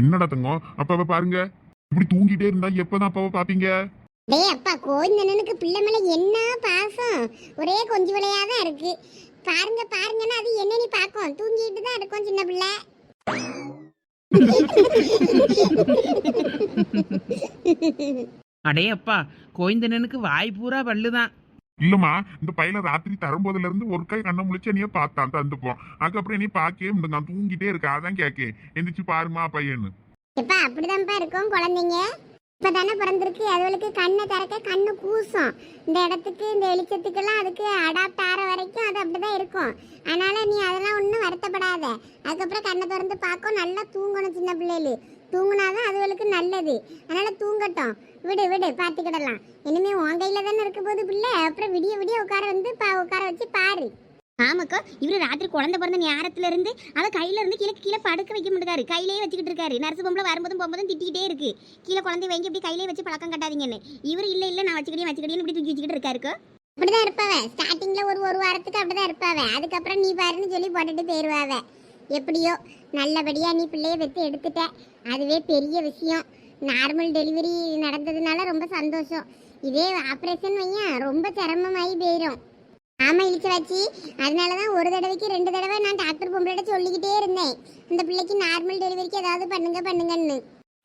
என்னடா தங்கம்? அப்பாவை பாருங்க. இப்படி தூங்கிட்டே இருந்தா எப்பதான் அப்பாவை பாப்பீங்க? டேய் அப்பா கோவிந்தனனுக்கு பிள்ளை மேல என்ன பாசம்? ஒரே கொஞ்சம் விளையா தான் இருக்கு. பாருங்க பாருங்கன்னா அது என்ன நீ பாக்கும் தூங்கிட்டு தான் இருக்கும் சின்ன பிள்ளை. அடே அப்பா கோயந்தனனுக்கு வாய் பூரா பல்லுதான். இல்லம்மா இந்த பையல ராத்திரி தரும்போதுல இருந்து ஒரு கை கண்ணை முழிச்சு என்னைய பார்த்தான் தந்துப்போம். அதுக்கப்புறம் நீ பார்க்கவே முடியும் நான் தூங்கிட்டே இருக்கேன். அதான் கேக்கேன் எந்திரிச்சு பாருமா பையன்னு. இப்ப அப்படிதான்ப்பா இருக்கும் குழந்தைங்க. இப்பதானே பிறந்திருக்கு. அதுகளுக்கு கண்ணை திறக்க கண்ணு கூசும் இந்த இடத்துக்கு இந்த வெளிச்சத்துக்கெல்லாம் அதுக்கு அடாப்ட் ஆகிற வரைக்கும் அது அப்படிதான் இருக்கும். அதனால நீ அதெல்லாம் ஒன்றும் வருத்தப்படாத. அதுக்கப்புறம் கண்ணை திறந்து பார்க்கும். நல்லா தூங்கணும் சின்ன பிள்ளைகளு தூங்குனாதான் அதுகளுக்கு நல்லது. அதனால தூங்கட்டும். விடு விடு பார்த்துக்கிடலாம் இனிமே உன் கையில தானே இருக்க போது பிள்ளை. அப்புறம் விடிய விடிய உட்கார வந்து பா உட்கார வச்சு பாரு. ஆமாக்கா இவரு ராத்திரி குழந்தை பிறந்த நேரத்துல இருந்து அதை கையில இருந்து கீழே கீழே படுக்க வைக்க மாட்டாரு கையிலேயே வச்சுக்கிட்டு இருக்காரு. நர்ஸ் பொம்பளை வரும்போதும் போகும்போதும் திட்டிகிட்டே இருக்கு. கீழே குழந்தை வாங்கி இப்படி கையிலே வச்சு பழக்கம் கட்டாதீங்கன்னு. இவர் இல்ல இல்ல நான் வச்சுக்கிட்டே வச்சுக்கிட்டே இப்படி தூக்கி வச்சுக்கிட்டு இருக்காருக்கோ? அப்படிதான் இருப்பாவ. ஸ்டார்டிங்ல ஒரு ஒரு வாரத்துக்கு அப்படிதான் இருப்பாவ. அதுக்கப்புறம் நீ பாருன்னு சொல்லி போட்டுட்டு போயிருவாவ. எப்படியோ நல்லபடியா நீ பிள்ளைய பெற்று எடுத்துட்ட. அதுவே பெரிய விஷயம். நார்மல் டெலிவரி நடந்ததுனால ரொம்ப சந்தோஷம். இதே ஆப்ரேஷன் வையன் ரொம்ப சிரமமாயி போயிடும் ஆமா இழிச்சு வச்சு அதனாலதான் ஒரு தடவைக்கு ரெண்டு தடவை நான் டாக்டர் பொம்பளைட்ட சொல்லிக்கிட்டே இருந்தேன். இந்த பிள்ளைக்கு நார்மல் டெலிவரிக்கு ஏதாவது பண்ணுங்க பண்ணுங்கன்னு.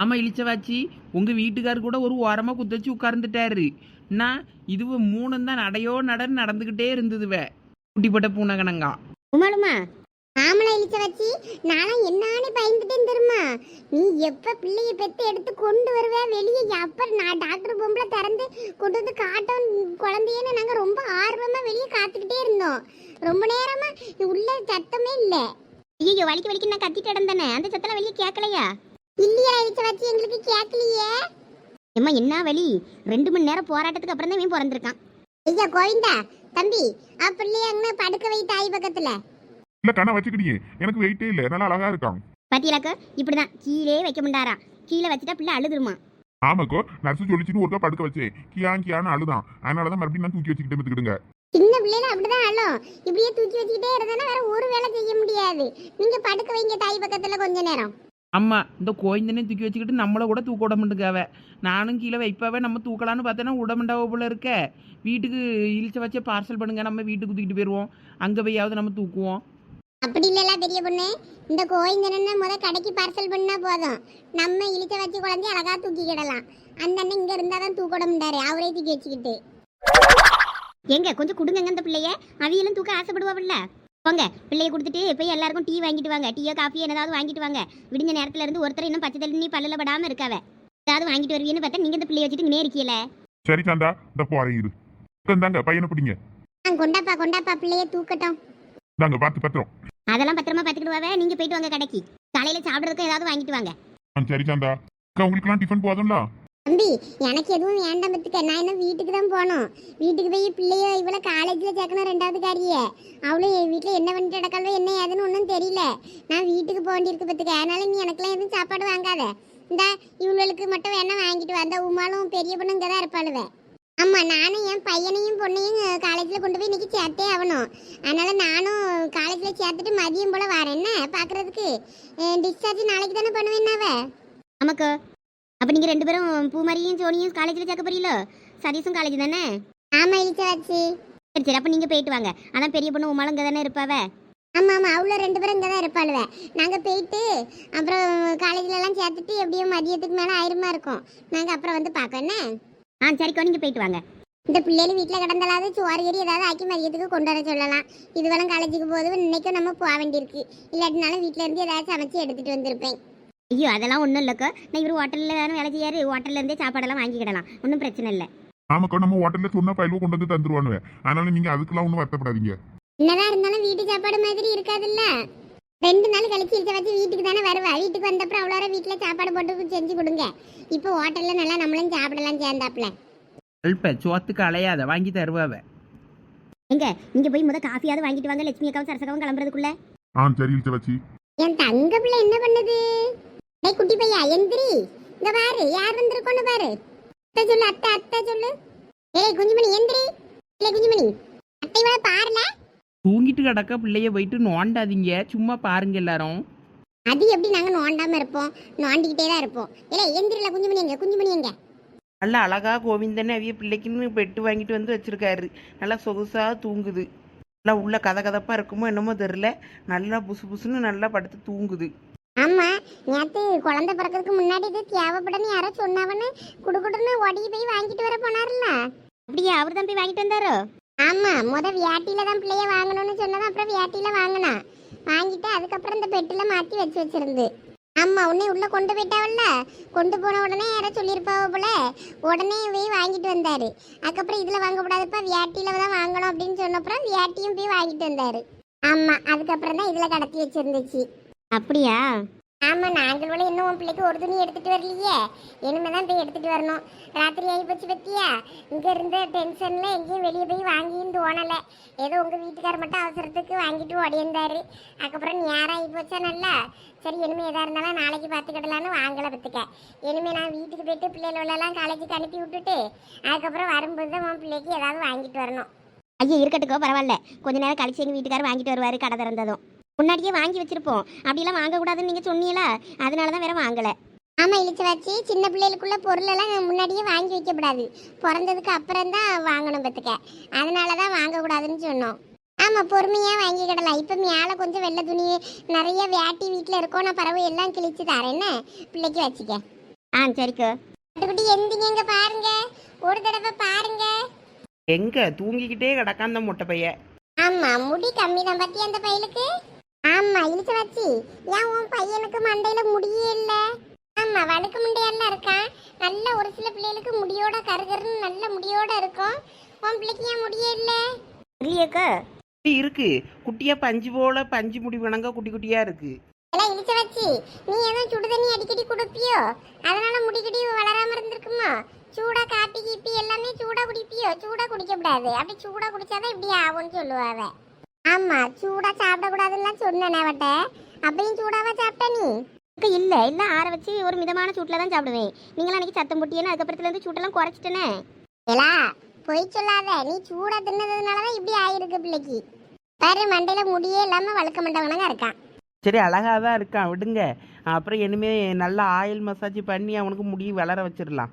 ஆமா இழிச்சவாச்சி உங்க வீட்டுக்கார் கூட ஒரு ஓரமா குத்தச்சு உட்கார்ந்துட்டாரு. நான் இதுவ மூணும் தான் நடையோ நடன்னு நடந்துகிட்டே இருந்ததுவே. குட்டிப்பட்ட பூனகனங்கா. உமாளுமா ஆமலை இழிச்ச வச்சு நானும் என்னான்னு பயந்துட்டேன் தெரியுமா? நீ எப்ப பிள்ளைய பெத்து எடுத்து கொண்டு வருவே? வெளியே எப்ப நான் டாக்டர் பொம்பளை திறந்து கொண்டு வந்து காட்டும் குழந்தையன்னு நாங்க ரொம்ப ஆர்வமா வெளியே காத்துக்கிட்டே இருந்தோம். ரொம்ப நேரமா உள்ள சத்தமே இல்ல. ஐயோ வலிக்கு வலிக்கு நான் கத்திட்டு இடந்தானே அந்த சத்தம் வெளியே கேட்கலையா? இல்லையா இழிச்ச வச்சு எங்களுக்கு கேட்கலையே. ஏம்மா என்ன வலி? ரெண்டு மணி நேரம் போராட்டத்துக்கு அப்புறம் தான் இவன் பிறந்திருக்கான். ஐயா கோவிந்தா தம்பி ஆ பிள்ளைய அங்கே படுக்க வை தாய் பக்கத்துல. இல்ல கண்ணை வச்சுக்கிட்டியே. எனக்கு வெயிட்டே இல்ல. நல்லா அழகா இருக்கான். பாத்தியலாக்க? இப்படிதான். கீழே வைக்க முடியாரா கீழே வச்சுட்டா பிள்ளை அழுதுருமா? ஆமாக்கோ. நர்ஸ் சொல்லிச்சுன்னு ஒருக்கா படுக்க வச்சேன் கியான் கியான்னு அழுதான். அதனாலதான் மறுபடியும் நான் தூக்கி வச்சுக்கிட்டே பார்த்துக்கிடுங்க சின்ன பிள்ளைல அப்படிதான் அழும். இப்படியே தூக்கி வச்சுக்கிட்டே இருந்தா வேற ஒரு வேலை செய்ய முடியாது. நீங்க படுக்க வைங்க தாய் பக்கத்துல கொஞ்ச நேரம். அம்மா இந்த கோயந்தனே தூக்கி வச்சுக்கிட்டு நம்மள கூட தூக்க விட மாட்டேங்காவ. நானும் கீழே வைப்பாவே. நம்ம தூக்கலான்னு பார்த்தேன்னா விடமாட்டாவ போல இருக்க. வீட்டுக்கு இழிச்ச வச்சே பார்சல் பண்ணுங்க. நம்ம வீட்டுக்கு தூக்கிட்டு போயிடுவோம் அங்கே போயாவது நம்ம தூக்குவோம். அப்படி இல்லல பெரிய பொண்ணு. இந்த கோயந்தன முத கடைக்கு பார்சல் பண்ணா போதும். நம்ம இழுத்த வச்சு குழந்தை அழகா தூக்கிக்கிடலாம் அந்த அண்ணன் இங்க இருந்தாதான் தூக்கிட முடியாரு அவரே தூக்கி வச்சுக்கிட்டு. எங்க? கொஞ்சம் கொடுங்க அந்த பிள்ளைய. அவியலும் தூக்க ஆசைப்படுவாவில்ல. போங்க. பிள்ளைய கொடுத்துட்டு போய் எல்லாருக்கும் டீ வாங்கிட்டு வாங்க. டீயோ காஃபியோ என்னதாவது வாங்கிட்டு வாங்க. விடிஞ்ச நேரத்துல இருந்து ஒருத்தர் இன்னும் பச்சை தண்ணி பல்லுல படாம இருக்காவ. ஏதாவது வாங்கிட்டு வருவீன்னு பார்த்தா நீங்க இந்த பிள்ளைய வச்சுட்டு இங்கே இருக்கீல சரி சாந்தா. இந்த போறேன் இரு. இந்தாங்க பையனை பிடிங்க. கொண்டாப்பா கொண்டாப்பா பிள்ளைய தூக்கட்டும். இந்தாங்க பார்த்து பத்திரம். அதெல்லாம் பத்திரமா பார்த்துக்கிடுவாவே நீங்க போயிட்டு வாங்க கடைக்கு. காலையில சாப்பிட்றதுக்கு ஏதாவது வாங்கிட்டு வாங்க. ஆ சரி சாந்தா. அக்கா உங்களுக்குலாம் டிஃபன் போதும்ல? தம்பி எனக்கு எதுவும் வேண்டாம் பத்துக்க. நான் என்ன வீட்டுக்கு தான் போகணும். வீட்டுக்கு போய் பிள்ளைய இவ்வளோ காலேஜில் சேர்க்கணும் ரெண்டாவது காரிய. அவளும் என் வீட்டில் என்ன பண்ணிட்டு கிடக்காளோ என்ன ஏதுன்னு ஒன்றும் தெரியல. நான் வீட்டுக்கு போக வேண்டியிருக்கு பத்துக்க. அதனால நீ எனக்கெல்லாம் எதுவும் சாப்பாடு வாங்காத. இந்த இவளுக்கு மட்டும் வேணா வாங்கிட்டு வந்த உமாலும் பெரிய பொண்ணு இங்கே தான் இருப்பாளுவே. ஆமாம் நானும் என் பையனையும் பொண்ணையும் காலேஜில் கொண்டு போய் இன்னைக்கு சேர்த்தே ஆகணும். அதனால நானும் காலேஜில் சேர்த்துட்டு மதியம் போல் வரேன். என்ன? பார்க்குறதுக்கு டிஸ்சார்ஜ் நாளைக்கு தானே பண்ணுவேன்னாவ நமக்கு அப்ப நீங்க ரெண்டு பேரும் பூமாரியும் சோனியும் காலேஜ்ல சேர்க்க போறீங்களோ சதீஷும் காலேஜ் தானே? ஆமாம் இழிச்ச வச்சு சரி சரி அப்ப நீங்க போயிட்டு வாங்க. அதான் பெரிய பொண்ணு உமாலும் இங்கே தானே இருப்பாவ ஆமா ஆமா அவ்வளோ ரெண்டு பேரும் இங்கே தான் இருப்பாளுவ. நாங்கள் போயிட்டு அப்புறம் காலேஜ்ல எல்லாம் சேர்த்துட்டு எப்படியும் மதியத்துக்கு மேலே ஆயிருமா இருக்கும். நாங்கள் அப்புறம் வந்து பார்க்கோம் என்ன? ஆ சரிக்கோ நீங்க போயிட்டு வாங்க. இந்த பிள்ளைகள் வீட்டில் கிடந்தாலாவது சோறு கறி ஏதாவது ஆக்கி மதியத்துக்கு கொண்டு வர சொல்லலாம். இதுவெல்லாம் காலேஜுக்கு போது இன்னைக்கும் நம்ம போக வேண்டியிருக்கு. இல்லாட்டினாலும் வீட்டில் இருந்து ஏதாவது சமைச்சு எடுத்துட்டு வந்திருப்பேன். ஐயோ அதெல்லாம் ஒன்றும் இல்லைக்கோ. நான் இவர் ஹோட்டலில் தானே வேலை செய்யாரு. ஹோட்டல்ல இருந்தே சாப்பாடெல்லாம் வாங்கிக்கிடலாம். ஒன்றும் பிரச்சனை இல்லை. ஆமாக்கா நம்ம ஹோட்டல்ல சொன்ன பயிலுவ கொண்டு வந்து தந்துருவானுவே. அதனால நீங்க அதுக்கெல்லாம் ஒன்றும் வருத்தப்படாதீங்க. என்னதான் இருந்தாலும் வீட்டு சாப்பாடு மாதிரி இருக்காதுல்ல? ரெண்டு நாள் கழிச்சு இருக்க வச்சு வீட்டுக்கு தானே வருவா. வீட்டுக்கு வந்தப்பறம் அவ்வளோ வீட்டில் சாப்பாடு போட்டு செஞ்சு கொடுங்க. இப்போ ஹோட்டலில் நல்லா நம்மளும் சாப்பிடலாம் சேர்ந்தாப்புல. அல்ப சோத்துக்கு அலையாத வாங்கி தருவாவ எங்க? நீங்க போய் முத காஃபியாவது வாங்கிட்டு வாங்க லட்சுமி அக்காவும் சரசகாவும் கிளம்புறதுக்குள்ள. ஆ சரி வச்சு. என் தங்க பிள்ளை என்ன பண்ணுது? டேய் குட்டி பையா எந்திரி. இங்க பாரு யார் வந்திருக்கோன்னு பாரு. அத்தை சொல்லு அத்தை அத்தை சொல்லு. ஏய் குஞ்சுமணி எந்திரி. இல்லை குஞ்சுமணி. அத்தை இவளை பாருல. தூங்கிட்டு கிடக்க பிள்ளைய போயிட்டு நோண்டாதீங்க. சும்மா பாருங்க எல்லாரும். அது எப்படி நாங்க நோண்டாம இருப்போம்? நோண்டிக்கிட்டே தான் இருப்போம். இல்ல எந்திரில குஞ்சு மணி எங்க? குஞ்சு மணி எங்க? நல்லா அழகா கோவிந்தன் அவிய பிள்ளைக்குன்னு பெட்டு வாங்கிட்டு வந்து வச்சிருக்காரு. நல்லா சொகுசா தூங்குது. நல்லா உள்ள கதை கதப்பா இருக்குமோ என்னமோ தெரில நல்லா புசு புசுன்னு நல்லா படுத்து தூங்குது. ஆமா நேத்து குழந்தை பிறக்கிறதுக்கு முன்னாடி இது தேவைப்படன்னு யாரோ சொன்னாவன்னு குடுக்குடுன்னு ஓடி போய் வாங்கிட்டு வர போனார்ல அப்படியா அவர் தான் போய் வாங்கிட்டு வந்தாரோ? ஆமா முத வியாட்டில தான் பிள்ளைய வாங்கணும்னு சொன்னது அப்புறம் வியாட்டில வாங்கினா. வாங்கிட்டு அதுக்கப்புறம் இந்த பெட்டில மாத்தி வச்சு வச்சிருந்து. ஆமா உன்னை உள்ள கொண்டு போயிட்டாவல்ல? கொண்டு போன உடனே யாரோ சொல்லியிருப்பாவ போல? உடனே போய் வாங்கிட்டு வந்தாரு. அதுக்கப்புறம் இதுல வாங்கக்கூடாதுப்பா வியாட்டில தான் வாங்கணும் அப்படின்னு சொன்னப்புறம் வியாட்டியும் போய் வாங்கிட்டு வந்தாரு. ஆமா அதுக்கப்புறம் தான் இதுல கடத்தி வச்சிருந்துச்சு. அப்படியா? ஆமா போல இன்னும் உன் பிள்ளைக்கு ஒரு துணி எடுத்துட்டு வரலையே? இனிமே தான் போய் எடுத்துட்டு வரணும். ராத்திரி ஆகி போச்சு பத்தியா? இங்க இருந்த டென்ஷன்ல எங்கேயும் வெளியே போய் வாங்கியும் தோணல. ஏதோ உங்க வீட்டுக்கார மட்டும் அவசரத்துக்கு வாங்கிட்டு ஓடியிருந்தாரு அதுக்கப்புறம் நேரம் ஆகி போச்சா நல்லா? சரி இனிமே எதா இருந்தாலும் நாளைக்கு பார்த்துக்கிடலான்னு வாங்கல பத்துக்க. இனிமே நான் வீட்டுக்கு போயிட்டு பிள்ளைகளெல்லாம் காலேஜுக்கு அனுப்பி விட்டுட்டு அதுக்கப்புறம் வரும்போது தான் உன் பிள்ளைக்கு ஏதாவது வாங்கிட்டு வரணும். ஐயா இருக்கட்டுக்கோ பரவாயில்ல. கொஞ்ச நேரம் கழிச்சு எங்கள் வீட்டுக்காரர் வாங்கிட்டு வருவார் கடை திறந்ததும். முன்னாடியே வாங்கி வச்சிருப்போம். அப்படிலாம் வாங்கக்கூடாதுன்னு நீங்கள் சொன்னீங்களா அதனால தான் வேற வாங்கலை. ஆமா இழிச்சு வச்சு சின்ன பிள்ளைகளுக்குள்ள பொருள் எல்லாம் முன்னாடியே வாங்கி வைக்கப்படாது. பிறந்ததுக்கு அப்புறம் தான் வாங்கணும் பத்துக்க அதனால தான் வாங்கக்கூடாதுன்னு சொன்னோம். ஆமா பொறுமையா வாங்கிக்கிடலாம் இப்ப மேல கொஞ்சம் வெள்ளை துணி நிறைய வேட்டி வீட்டுல இருக்கோம். நான் பறவை எல்லாம் கிழிச்சு தரேன். என்ன? பிள்ளைக்கு வச்சுக்க. ஆ சரிக்கோ. குட்டி எந்திங்க இங்க பாருங்க. ஒரு தடவை பாருங்க. எங்க? தூங்கிக்கிட்டே கிடக்கான் அந்த மொட்டை பைய. ஆமா முடி கம்மி தான் பத்தி அந்த பையலுக்கு? ஆமா இழுத்து வச்சு ஏன் உன் பையனுக்கு மண்டையில முடியே இல்ல? ஆமா வழுக்கு முண்டையெல்லாம் இருக்கான் நல்ல ஒரு சில பிள்ளைகளுக்கு முடியோட கருகருன்னு நல்ல முடியோட இருக்கும். உன் பிள்ளைக்கு ஏன் முடியே இல்ல? இல்லையக்கோ இப்படி இருக்கு. குட்டியா பஞ்சு போல பஞ்சு முடி வணங்க குட்டி குட்டியா இருக்கு. எல்லாம் இழுத்து வச்சு நீ எதுவும் சுடு தண்ணி அடிக்கடி குடிப்பியோ? அதனால முடிக்கடி வளராம இருந்திருக்குமா? சூடா காப்பி கீப்பி எல்லாமே சூடா குடிப்பியோ? சூடா குடிக்க கூடாது. அப்படி சூடா குடிச்சாதான் இப்படி ஆகும்னு சொல்லுவாவ ஆமா சூடா சாப்பிடக்கூடாதுன்னு சொன்னேன் அவட்ட. அப்பயும் சூடாவா சாப்பிட்ட நீ? அக்கா இல்லை இல்லை ஆற வச்சு ஒரு மிதமான சூட்டில் தான் சாப்பிடுவேன். நீங்களாம் அன்றைக்கி சத்தம் போட்டியேன்னு அதுக்கப்புறத்துலேருந்து சூட்டெல்லாம் குறைச்சிட்டேனே. ஏலா பொய் சொல்லாத. நீ சூடா தின்னதுனாலதான் இப்படி ஆயிருக்கு பிள்ளைக்கு. பாரு மண்டையில முடியே இல்லாம வழுக்க மண்டவனங்க இருக்கான். சரி அழகா தான் இருக்கான். விடுங்க. அப்புறம் இனிமே நல்லா ஆயில் மசாஜ் பண்ணி அவனுக்கு முடி வளர வச்சிடலாம்.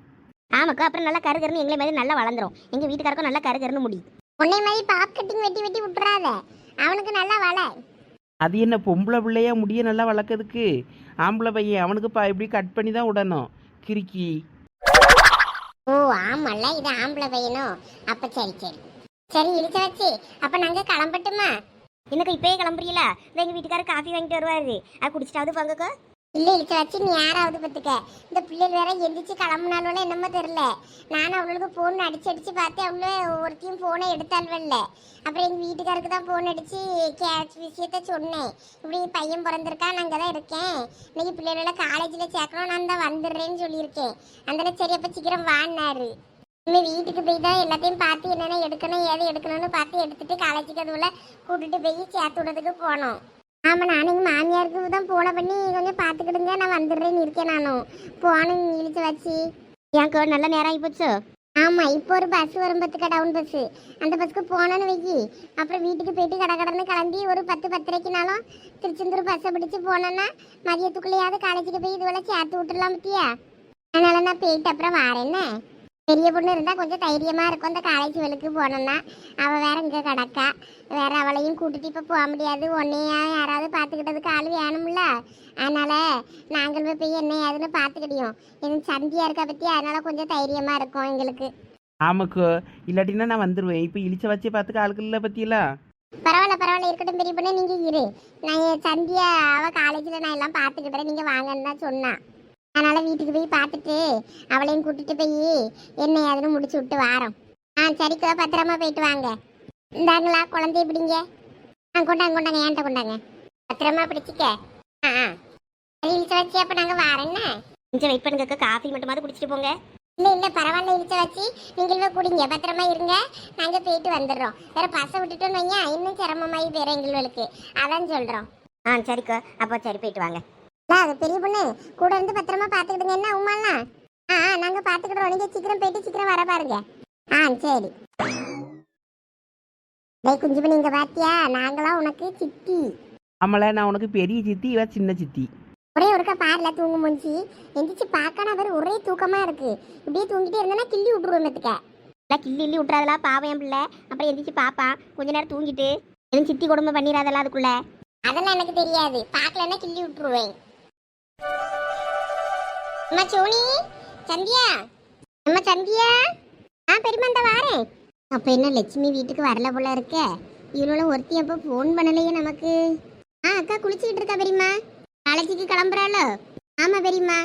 ஆமாக்கா அப்புறம் நல்லா கருகருன்னு எங்களை மாதிரி நல்லா வளர்ந்துரும். எங்கள் வீட்டுக்காருக்கும் நல்லா கருகருன்னு முடி. உன்னை மாதிரி பாப் கட்டிங் வெட்டி வெட்டி விட்டுறாத. அவனுக்கு நல்லா வள. அது என்ன பொம்பளை பிள்ளையா முடிய நல்லா வளர்க்கறதுக்கு? ஆம்பளை பையன் அவனுக்கு பா இப்படி கட் பண்ணி தான் விடணும். கிறுக்கி. ஓ ஆமால்ல இது ஆம்பளை பையனும் அப்ப சரி சரி. சரி இழுச்ச வச்சு அப்ப நாங்க கிளம்பட்டுமா? என்னக்கா இப்பயே கிளம்புறீங்களா? இந்த எங்கள் வீட்டுக்காரர் காஃபி வாங்கிட்டு வருவாரு. அது குடிச்சிட்டாவது போங்கக்கா இல்லை இழுச்ச வச்சு நீ யாராவது பார்த்துக்க இந்த பிள்ளைகள் வேற எந்திரிச்சு கிளம்புனாலும் என்னமோ தெரில நானும் அவளுக்கு ஃபோன் அடிச்சு அடிச்சு பார்த்தேன் அவளு ஒருத்தையும் ஃபோனை எடுத்தாள்வல்ல அப்புறம் எங்கள் வீட்டுக்காருக்கு தான் ஃபோன் அடிச்சு கேட்ச் விஷயத்த சொன்னேன். இப்படி பையன் பிறந்திருக்கா நான் அங்கே தான் இருக்கேன். இன்னைக்கு பிள்ளைகளை காலேஜில் சேர்க்கணும் நான் தான் வந்துடுறேன்னு சொல்லியிருக்கேன். அந்த சரி அப்போ சீக்கிரம் வான்னாரு. இன்னும் வீட்டுக்கு போய் தான் எல்லாத்தையும் பார்த்து என்னென்ன எடுக்கணும் ஏது எடுக்கணும்னு பார்த்து எடுத்துட்டு காலேஜுக்கு அதுல கூட்டிட்டு போய் சேர்த்து விடுறதுக்கு போனோம். ஆமா நானும் எங்க மாமியாருக்கு தான் போன பண்ணி கொஞ்சம் பார்த்துக்கிடுங்க நான் வந்துடுறேன்னு இருக்கேன் நானும் போனும் இழுத்து வச்சு. ஏன்க்கா நல்ல நேரம் ஆகி போச்சு? ஆமா இப்போ ஒரு பஸ் வரும் பத்துக்கா டவுன் பஸ் அந்த பஸ்க்கு போனோன்னு வைக்கி. அப்புறம் வீட்டுக்கு போயிட்டு கடை கடன்னு கிளம்பி ஒரு பத்து பத்தரைக்குனாலும் திருச்செந்தூர் பஸ்ஸை பிடிச்சு போனோன்னா மதியத்துக்குள்ளேயாவது காலேஜுக்கு போய் இதுவரை சேர்த்து விட்டுறலாம் பத்தியா? அதனால நான் போயிட்டு அப்புறம் வாரேன்னு. பெரிய பொண்ணு இருந்தா கொஞ்சம் தைரியமா இருக்கும். அந்த காலேஜ் வேலுக்கு போனோம்னா. அவ வேற இங்க கிடக்கா. வேற அவளையும் கூட்டிட்டு இப்ப போக முடியாது. உன்னையா யாராவது பாத்துக்கிட்டதுக்கு ஆள் வேணும்ல. அதனால நாங்கள் போய் போய் என்ன ஏதுன்னு பாத்துக்கிடியோம் எனக்கு சந்தியா இருக்கா பத்தி அதனால கொஞ்சம் தைரியமா இருக்கும் எங்களுக்கு. ஆமாக்கோ. இல்லாட்டினா நான் வந்துடுவேன் இப்போ இழிச்ச வச்சே பார்த்துக்க ஆளுக்கு இல்லை பத்தியெல்லாம் பரவாயில்ல பரவாயில்ல. இருக்கட்டும் பெரிய பொண்ணு நீங்க இரு. நான் சந்தியா அவ காலேஜ்ல நான் எல்லாம் பாத்துக்கிட்டேன் நீங்க வாங்கன்னு தான் சொன்னான் அதனால வீட்டுக்கு போய் பார்த்துட்டு அவளையும் கூட்டிட்டு போய் என்ன ஏதுன்னு முடிச்சு விட்டு வாரோம். ஆ சரிக்கா பத்திரமா போயிட்டு வாங்க. இந்தாங்களா குழந்தைய பிடிங்க. ஆ கொண்டாங்க கொண்டாங்க ஏன்ட்ட கொண்டாங்க. பத்திரமா பிடிச்சிக்க. ஆ ஆ. சரி இழுத்து வச்சு அப்ப நாங்க வாரேன்னு கொஞ்சம் வெயிட் பண்ணுங்கக்கா காஃபி மட்டுமாவது குடிச்சிட்டு போங்க. இல்ல இல்ல பரவாயில்ல இழுத்து வச்சு. நீங்களே குடிங்க பத்திரமா இருங்க. நாங்க போயிட்டு வந்துடுறோம். வேற பச விட்டுட்டோன்னு வைங்க இன்னும் சிரமமாயி போயிடும் எங்களுக்கு. அதான் சொல்றோம். ஆ சரிக்கா. அப்போ சரி போயிட்டு வாங்க. அது பெரிய பொண்ணு. கூட இருந்து பத்திரமா பாத்துக்கிடுங்க. என்ன உமாலாம் ஆ நாங்க பாத்துக்கிடுறோம். நீங்க சீக்கிரம் போயிட்டு சீக்கிரம் வர பாருங்க. ஆ சரி. டேய் குஞ்சு பண்ணி இங்க பாத்தியா? நாங்களாம் உனக்கு சித்தி. ஆமல நான் உனக்கு பெரிய சித்தி இவ சின்ன சித்தி. அப்படியே ஒருக்கா பாருல தூங்கு மூஞ்சி. எந்திரிச்சு பார்க்கணும் அவர் ஒரே தூக்கமா இருக்கு. இப்படியே தூங்கிட்டே இருந்தேன்னா கிள்ளி விட்டுருவோம் மெத்துக்க எல்லாம் கிள்ளி கிள்ளி விட்றாதலா பாவம் என் பிள்ளை. அப்புறம் எந்திரிச்சு பாப்பான் கொஞ்ச நேரம் தூங்கிட்டு. எதுவும் சித்தி கொடுமை பண்ணிடாதெல்லாம் அதுக்குள்ள. அதெல்லாம் எனக்கு தெரியாது. பார்க்கலன்னா கிள்ளி விட்டுருவேன். அம்மா சோனி சந்தியா? அம்மா சந்தியா? ஆ பெரியம்மா இந்த வாரேன். அப்போ என்ன லட்சுமி வீட்டுக்கு வரல போல இருக்க. இவ்வளோ ஒருத்தி அப்போ ஃபோன் பண்ணலையே நமக்கு. ஆ அக்கா குளிச்சுக்கிட்டு இருக்கா பெரியம்மா. காலேஜுக்கு கிளம்புறாளோ? ஆமாம் பெரியம்மா.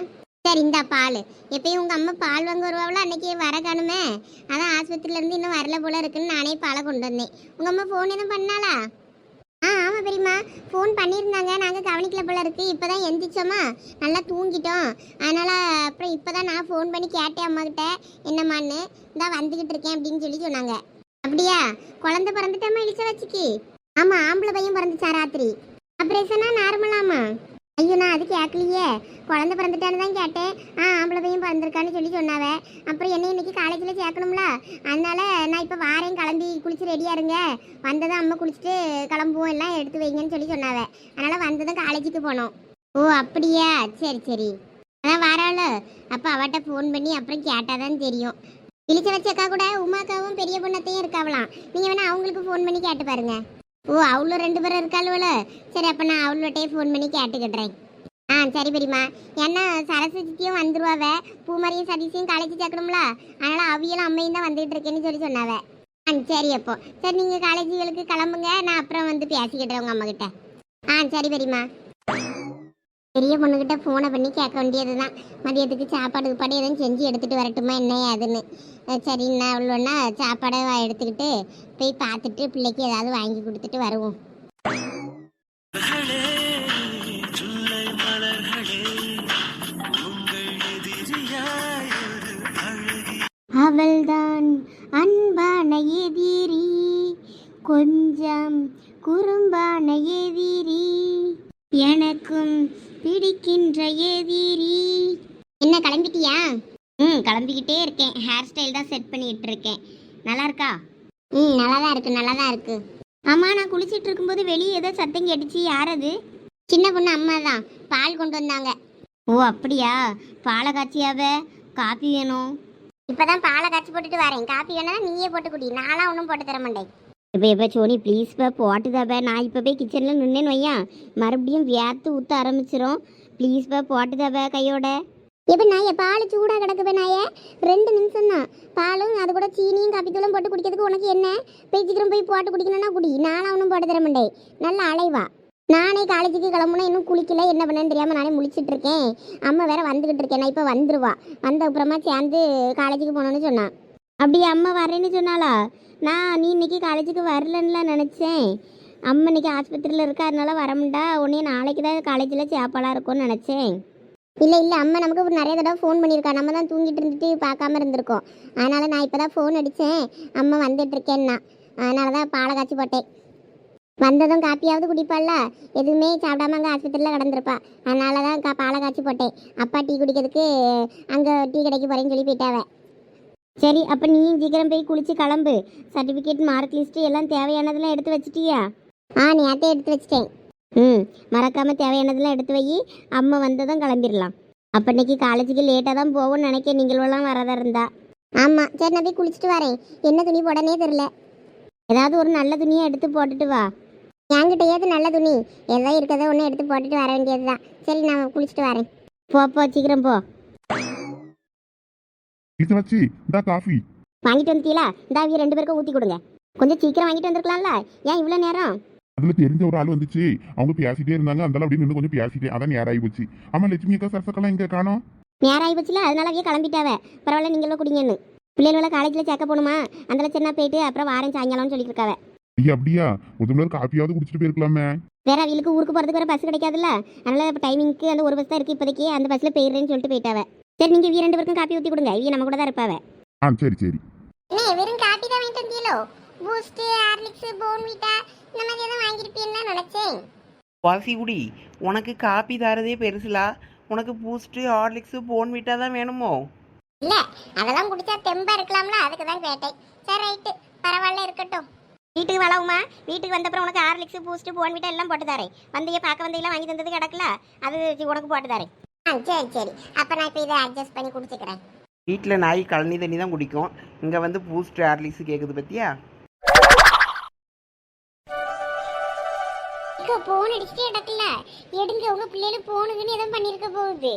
சரி இந்தா பால். எப்பயும் உங்கள் அம்மா பால் வாங்க வருவாங்களோ அன்னைக்கே வர காணுமே. அதான் ஆஸ்பத்திரியில இருந்து இன்னும் வரல போல இருக்குன்னு நானே பாலை கொண்டு வந்தேன். உங்கள் அம்மா ஃபோன் எதுவும் பண்ணாளா? ஆ ஆமாம் பெரியம்மா. ஃபோன் பண்ணியிருந்தாங்க. நாங்கள் கவனிக்கல போல இருக்கு. இப்போ தான் எந்திரிச்சோமா? நல்லா தூங்கிட்டோம். அதனால் அப்புறம் இப்போ தான் நான் ஃபோன் பண்ணி கேட்டேன் அம்மாக்கிட்ட என்னம்மான்னு? இந்தா வந்துக்கிட்டு இருக்கேன் அப்படின்னு சொல்லி சொன்னாங்க. அப்படியா? குழந்தை பிறந்துட்டேம்மா இழிச்ச வச்சுக்கு ஆமாம் ஆம்பளை பையன் பிறந்துச்சா ராத்திரி? ஆப்ரேஷனா நார்மலாமா ஐயோ நான் அது கேட்கலையே குழந்தை பிறந்துட்டான்னு தான் கேட்டேன். ஆ ஆம்பளை பையன் பிறந்திருக்கான்னு சொல்லி சொன்னாவே. அப்புறம் என்ன இன்னைக்கு காலேஜில் சேர்க்கணும்ல. அதனால நான் இப்போ வாரேன் கிளம்பி குளிச்சு ரெடியாக இருங்க. வந்ததும் அம்மா குளிச்சுட்டு கிளம்புவோம் எல்லாம் எடுத்து வைங்கன்னு சொல்லி சொன்னாவே. அதனால் வந்ததும் காலேஜுக்கு போனோம். ஓ அப்படியா? சரி சரி. அதான் வராள. அப்போ அவட்ட ஃபோன் பண்ணி அப்புறம் கேட்டால் தான் தெரியும் இழிச்ச வச்சக்கா கூட உமாக்காவும் பெரிய பொண்ணத்தையும் இருக்காவலாம் நீங்கள் வேணால் அவங்களுக்கு ஃபோன் பண்ணி கேட்டு பாருங்கள் ஓ அவ்வளோ ரெண்டு பேரும் இருக்காளுவல. சரி அப்போ நான் அவள்கிட்டயே ஃபோன் பண்ணி கேட்டுக்கிடுறேன். ஆ சரி பெரியம்மா. ஏன்னா சரஸ்வதியும் வந்துருவாவ. பூமரியும் சதீஷையும் காலேஜ் சேர்க்கணும்ல. அதனால் அவியலும் அம்மையும் தான் வந்துகிட்டு இருக்கேன்னு சொல்லி சொன்னாவ. ஆ சரி அப்போ. சரி நீங்கள் காலேஜுகளுக்கு கிளம்புங்க. நான் அப்புறம் வந்து பேசிக்கிட்டேன் உங்கள் அம்மாக்கிட்ட ஆ சரி பெரியம்மா. பெரிய பொண்ணுக்கிட்ட ஃபோனை பண்ணி கேட்க வேண்டியது தான் மதியத்துக்கு சாப்பாடு பாடு எதுவும் செஞ்சு எடுத்துகிட்டு வரட்டுமா என்ன அதுன்னு. அஹ் சரி நான் அவ்வளோன்னா சாப்பாடை எடுத்துக்கிட்டு போய் பார்த்துட்டு பிள்ளைக்கு ஏதாவது வாங்கி கொடுத்துட்டு வருவோம். அவள்தான் அன்பான எதிரி கொஞ்சம் குறும்பான எதிரி. எனக்கும் பிடிக்கின்ற எதிரி என்ன கிளம்பிட்டியா ம் கிளம்பிக்கிட்டே இருக்கேன் ஹேர் ஸ்டைல் இருக்கேன் நல்லா இருக்கா ம் நல்லா தான் இருக்கு நல்லா தான் இருக்கு. அம்மா நான் குளிச்சிட்டு இருக்கும்போது வெளியே ஏதோ சத்தம் கேட்டுச்சு. யார் அது சின்ன பொண்ணு அம்மா தான் பால் கொண்டு வந்தாங்க. ஓ அப்படியா? பாலை காய்ச்சியாவ? காப்பி வேணும். இப்பதான் பாலை காய்ச்சி போட்டுட்டு வரேன். காப்பி வேணா நீயே போட்டு குடி. நான்லாம் ஒன்றும் போட்டு தர மாட்டேன். இப்போ இப்போ சோனி ப்ளீஸ்ப்பா போட்டுதாப்பா நான் இப்போ போய் கிச்சனில் நின்னேன்னு வையன். மறுபடியும் வியாத்து ஊற்ற ஆரம்பிச்சிரும். ப்ளீஸ்ப்பா போட்டுதாப்பா கையோட. எப்படி நான் பால் சூடாக கிடக்குப்ப நாயே? ரெண்டு நிமிஷம் தான். பாலும் அது கூட சீனியும் காப்பி போட்டு குடிக்கிறதுக்கு உனக்கு என்ன? போய் சீக்கிரம் போய் போட்டு குடிக்கணும்னா குடி. நானும் அவனும் போட்டு தர மாட்டேன். நல்ல அலைவா. நானே காலேஜுக்கு கிளம்புனா இன்னும் குளிக்கல என்ன பண்ணேன்னு தெரியாமல் நானே முழிச்சிட்டு இருக்கேன். அம்மா வேற வந்துகிட்டு இருக்கேன். நான் இப்போ வந்துருவா. வந்த அப்புறமா சேர்ந்து காலேஜுக்கு போகணும்னு சொன்னான் அப்படி அம்மா வரேன்னு சொன்னாளா? நான் நீ இன்னைக்கு காலேஜுக்கு வரலன்னுல நினச்சேன். அம்மா இன்னைக்கு ஆஸ்பத்திரியில் இருக்கா அதனால வரமுண்டா உடனே நாளைக்கு தான் காலேஜில் சேப்பாலாக இருக்கும்னு நினச்சேன். இல்லை இல்லை அம்மா நமக்கு ஒரு நிறைய தடவை ஃபோன் பண்ணியிருக்கா. நம்ம தான் தூங்கிட்டு இருந்துட்டு பார்க்காம இருந்திருக்கோம். அதனால நான் இப்போ தான் ஃபோன் அடித்தேன் அம்மா வந்துட்டுருக்கேன்னா அதனால தான் பாலை காய்ச்சி போட்டேன். வந்ததும் காப்பியாவது குடிப்பாள்ல? எதுவுமே சாப்பிடாம அங்கே ஆஸ்பத்திரியில் கிடந்திருப்பா. அதனால தான் கா பாலை காய்ச்சி போட்டேன். அப்பா டீ குடிக்கிறதுக்கு அங்கே டீ கடைக்கு போகிறேன்னு சொல்லி போயிட்டாவ. சரி அப்போ நீயும் சீக்கிரம் போய் குளிச்சு கிளம்பு. சர்டிஃபிகேட் மார்க் லிஸ்ட்டு எல்லாம் தேவையானதெல்லாம் எடுத்து வச்சிட்டியா? ஆ நேரத்தை எடுத்து வச்சிட்டேன். ம் மறக்காமல் தேவையானதெல்லாம் எடுத்து வை. அம்மா வந்ததும் கிளம்பிடலாம் அப்போ இன்னைக்கு காலேஜுக்கு லேட்டாக தான் போவோம்னு நினைக்க நீங்களெல்லாம் வரதா இருந்தா? ஆமாம் சரி நான் போய் குளிச்சுட்டு வரேன். என்ன துணி போடனே தெரில ஏதாவது ஒரு நல்ல துணியை எடுத்து போட்டுட்டு வா. என்கிட்ட ஏது நல்ல துணி. ஏதோ இருக்கதோ ஒன்று எடுத்து போட்டுட்டு வர வேண்டியது தான் சரி நான் குளிச்சுட்டு வரேன். போ போ சீக்கிரம் போ. இதை வச்சு இந்தா காஃபி வாங்கிட்டு வந்துட்டீங்களா? இந்த ரெண்டு பேருக்கும் ஊற்றி கொடுங்க. கொஞ்சம் சீக்கிரம் வாங்கிட்டு வந்திருக்கலாம்ல? ஏன் இவ்வளோ நேரம்? அதுல தெரிஞ்ச ஒரு ஆள் வந்துச்சு. அவங்க பேசிட்டே இருந்தாங்க. அந்த அப்படி நின்று கொஞ்சம் பேசிட்டே. அதான் நேரம் ஆகி போச்சு. ஆமா லட்சுமி அக்கா சரசக்கெல்லாம் இங்க காணோம் நேரம் ஆகி போச்சுல. அதனால அவிய கிளம்பிட்டாவ. பரவாயில்ல நீங்களும் குடிங்கன்னு. பிள்ளைகள காலேஜில் சேர்க்க போகணுமா? அந்த சின்ன போயிட்டு அப்புறம் வாரம் சாயங்காலம்னு சொல்லிட்டு இருக்காவ ஐயா அப்படியா? ஒரு தமிழர் காப்பியாவது குடிச்சிட்டு போயிருக்கலாமே. வேற அவங்களுக்கு ஊருக்கு போகிறதுக்கு வேற பஸ் கிடைக்காதுல்ல? அதனால இப்போ டைமிங்க்கு அந்த ஒரு பஸ் தான் இருக்குது இப்போதைக்கு. அந்த பஸ்ஸில் போயிடுறேன்னு சொல்லிட்டு போயிட்டாவ. சரி நீங்கள் இவ ரெண்டு பேருக்கும் காப்பி ஊற்றி கொடுங்க. இவ நம்ம கூட தான் இருப்பாவ. ஆ சரி சரி. என்ன வெறும் காப்பி தான் வாங்கிட்டு வந்தீங்களோ? பூஸ்ட் ஹார்லிக்ஸ் போன்விட்டா எதுவும் வாங்கியிருப்பீங்கன்னு நினைச்சேன். வாசிகுடி உனக்கு காப்பி தரதே பெருசுலா. உனக்கு பூஸ்ட்டு ஹார்லிக்ஸு போன்விட்டா தான் வேணுமோ? இல்ல அதெல்லாம் குடிச்சா தெம்பா இருக்கலாம்ல அதுக்கு தான் கேட்டேன். சரி ரைட்டு. பரவாயில்ல இருக்கட்டும். வீட்டுக்கு வளவுமா? வீட்டுக்கு வந்தப்புறம் உனக்கு ஹார்லிக்ஸ் பூஸ்ட் போன்விட்டா எல்லாம் போட்டு தரேன். வந்தைய பார்க்க வந்தையெல்லாம் வாங்கி தந்தது கிடக்கல அது உனக்கு போட்டு தரேன். ஆ சரி சரி. அப்போ நான் இப்போ இதை அட்ஜஸ்ட் பண்ணி குடிச்சுக்கிறேன். வீட்டில் நாய் கழனி தண்ணி தான் குடிக்கும். இங்கே வந்து பூஸ்ட் ஹார்லிக்ஸ் கேட்குது பத்தியா? இக்க போன் அடிச்சுட்டே கிடக்கல எடுங்க உங்க பிள்ளைல போனுக்குன்னு எதுவும் பண்ணிருக்க போகுது.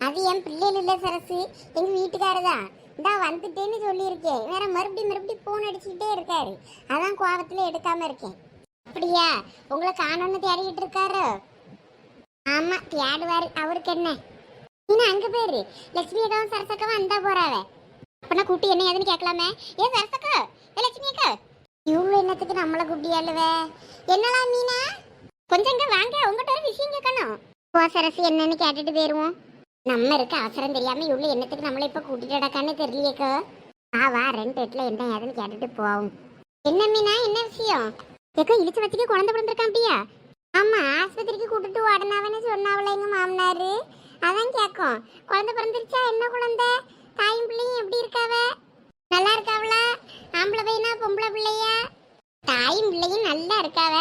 அது என் பிள்ளைகள் இல்ல சரசு. எங்க வீட்டுக்காரர் தான் இந்தா வந்துட்டேன்னு சொல்லியிருக்கேன் வேற மறுபடியும் மறுபடியும் போன் அடிச்சுக்கிட்டே இருக்காரு. அதான் கோபத்துல எடுக்காம இருக்கேன். அப்படியா? உங்களை காணோன்னு தேடிக்கிட்டு இருக்காரு. ஆமா தேடுவாரு. அவருக்கு என்ன? நீ அங்க பேரு. லட்சுமி அக்காவும் சரசக்காவும் அந்தா போறாவ. அப்பனா கூட்டி என்ன ஏதுன்னு கேட்கலாமே. ஏ சரசக்கா ஏ லட்சுமி அக்கா. இவங்க என்னத்துக்கு நம்மளை கூப்பிடியாளுவே என்னலாம் மீனா? கொஞ்சம் இங்க வாங்க உங்ககிட்ட ஒரு விஷயம் கேட்கணும். சரசு என்னன்னு கேட்டுட்டு போயிருவோம். நம்ம இருக்க அவசரம் தெரியாம இவ்வளோ என்னத்துக்கு நம்மள இப்ப கூட்டிட்டு நடக்கான்னு தெரியலையேக்கோ. ஆ வா ரெண்டு எட்டுல என்ன ஏதுன்னு கேட்டுட்டு போவோம். என்ன மீனா என்ன விஷயம்? ஏக்கோ இடிச்சு வச்சுக்க குழந்தை பிறந்திருக்கான் பியா ஆமா ஆஸ்பத்திரிக்கு கூட்டிட்டு ஓடனாவன்னு சொன்னாவல எங்க மாமனாரு? அதான் கேட்கும். குழந்தை பிறந்துருச்சா என்ன குழந்தை? தாயும் பிள்ளையும் எப்படி இருக்காவ? நல்லா இருக்காவளா? ஆம்பளை பையனா பொம்பளை பிள்ளையா? தாயும் பிள்ளையும் நல்லா இருக்காவ?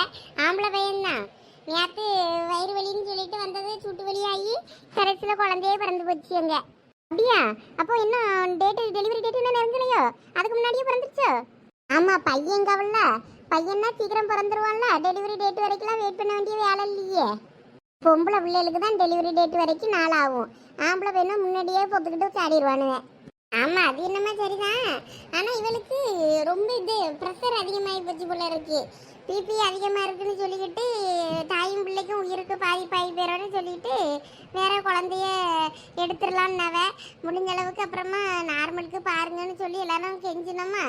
ஆம்பளை பையன்தான். நேற்று வயிறு வலின்னு சொல்லிட்டு வந்தது சூட்டு வலியாகி கடைசியில் குழந்தையே பிறந்து போச்சு அங்க. அப்படியா? அப்போ என்ன டேட்டு டெலிவரி டேட் என்ன நிறைஞ்சலையோ அதுக்கு முன்னாடியே பிறந்துருச்சோ? ஆமா பையன் கவல்ல பையன்னா சீக்கிரம் பிறந்துருவான்ல. டெலிவரி டேட் வரைக்கும்லாம் வெயிட் பண்ண வேண்டிய வேலை இல்லையே. பொம்பளை பிள்ளைகளுக்கு தான் டெலிவரி டேட் வரைக்கும் நாள் ஆகும் ஆம்பளை பையனா முன்னாடியே பொத்துக்கிட்டு சாடிடுவானுங்க ஆமா அது என்னமா சரிதான். ஆனா இவளுக்கு ரொம்ப இது ப்ரெஷர் அதிகமாகி போச்சு போல இருக்கு. பிபி அதிகமாக இருக்குன்னு சொல்லிக்கிட்டு தாயும் பிள்ளைக்கும் உயிருக்கு பாதிப்பாகி போயிடும்னு சொல்லிட்டு வேற குழந்தைய எடுத்துடலான்னவ முடிஞ்ச அளவுக்கு அப்புறமா நார்மலுக்கு பாருங்கன்னு சொல்லி எல்லாரும் கெஞ்சினோமா.